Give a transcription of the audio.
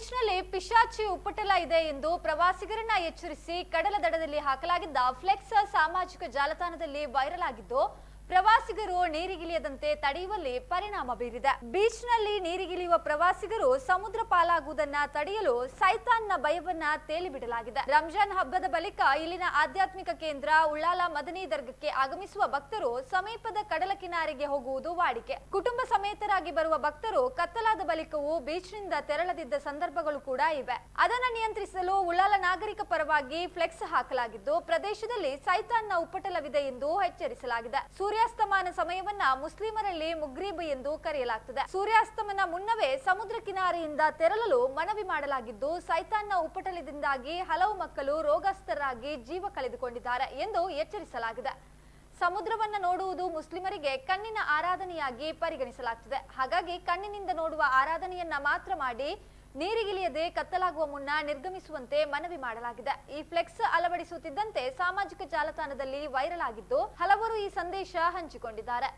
ಬೀಚ್ನಲ್ಲಿ ಪಿಶಾಚಿ ಉಪ್ಪಟಲ ಇದೆ ಎಂದು ಪ್ರವಾಸಿಗರನ್ನ ಎಚ್ಚರಿಸಿ ಕಡಲ ದಡದಲ್ಲಿ ಹಾಕಲಾಗಿದ್ದ ಫ್ಲೆಕ್ಸ್ ಸಾಮಾಜಿಕ ಜಾಲತಾಣದಲ್ಲಿ ವೈರಲ್ ಆಗಿದ್ದು, ಪ್ರವಾಸಿಗರು ನೀರಿಗಿಳಿಯದಂತೆ ತಡೆಯುವಲ್ಲಿ ಪರಿಣಾಮ ಬೀರಿದೆ. ಬೀಚ್ನಲ್ಲಿ ನೀರಿಗಿಳಿಯುವ ಪ್ರವಾಸಿಗರು ಸಮುದ್ರ ಪಾಲಾಗುವುದನ್ನ ತಡೆಯಲು ಸೈತಾನ್ನ ಭಯವನ್ನ ತೇಲಿಬಿಡಲಾಗಿದೆ. ರಂಜಾನ್ ಹಬ್ಬದ ಬಳಿಕ ಇಲ್ಲಿನ ಆಧ್ಯಾತ್ಮಿಕ ಕೇಂದ್ರ ಉಳ್ಳಾಲ ಮದನಿ ದರ್ಗಕ್ಕೆ ಆಗಮಿಸುವ ಭಕ್ತರು ಸಮೀಪದ ಕಡಲ ಕಿನಾರೆಗೆ ಹೋಗುವುದು ವಾಡಿಕೆ. ಕುಟುಂಬ ಸಮೇತರಾಗಿ ಬರುವ ಭಕ್ತರು ಕತ್ತಲಾದ ಬಳಿಕವೂ ಬೀಚ್ನಿಂದ ತೆರಳದಿದ್ದ ಸಂದರ್ಭಗಳು ಕೂಡ ಇವೆ. ಅದನ್ನು ನಿಯಂತ್ರಿಸಲು ಉಳ್ಳಾಲ ನಾಗರಿಕ ಪರವಾಗಿ ಫ್ಲೆಕ್ಸ್ ಹಾಕಲಾಗಿದ್ದು, ಪ್ರದೇಶದಲ್ಲಿ ಸೈತಾನ್ನ ಉಪಟಲವಿದೆ ಎಂದು ಎಚ್ಚರಿಸಲಾಗಿದೆ. ಸೂರ್ಯಾಸ್ತಮಾನ ಸಮಯವನ್ನ ಮುಸ್ಲಿಮರಲ್ಲಿ ಮುಗ್ರೀಬ್ ಎಂದು ಕರೆಯಲಾಗುತ್ತದೆ ಸೂರ್ಯಾಸ್ತಮನ ಮುನ್ನವೇ ಸಮುದ್ರ ಕಿನಾರೆಯಿಂದ ತೆರಳಲು ಮನವಿ ಮಾಡಲಾಗಿದ್ದು, ಸೈತಾನ್ನ ಉಪಟಲದಿಂದಾಗಿ ಹಲವು ಮಕ್ಕಳು ರೋಗಸ್ಥರಾಗಿ ಜೀವ ಕಳೆದುಕೊಂಡಿದ್ದಾರೆ ಎಂದು ಎಚ್ಚರಿಸಲಾಗಿದೆ. ಸಮುದ್ರವನ್ನ ನೋಡುವುದು ಮುಸ್ಲಿಮರಿಗೆ ಕಣ್ಣಿನ ಆರಾಧನೆಯಾಗಿ ಪರಿಗಣಿಸಲಾಗ್ತದೆ. ಹಾಗಾಗಿ ಕಣ್ಣಿನಿಂದ ನೋಡುವ ಆರಾಧನೆಯನ್ನ ಮಾತ್ರ ಮಾಡಿ ನೀರಿಗಿಳಿಯದೆ ಕತ್ತಲಾಗುವ ಮುನ್ನ ನಿರ್ಗಮಿಸುವಂತೆ ಮನವಿ ಮಾಡಲಾಗಿದೆ. ಈ ಫ್ಲೆಕ್ಸ್ ಅಳವಡಿಸುತ್ತಿದ್ದಂತೆ ಸಾಮಾಜಿಕ ಜಾಲತಾಣದಲ್ಲಿ ವೈರಲ್ ಆಗಿದ್ದು ಹಲವರು ಈ ಸಂದೇಶ ಹಂಚಿಕೊಂಡಿದ್ದಾರೆ.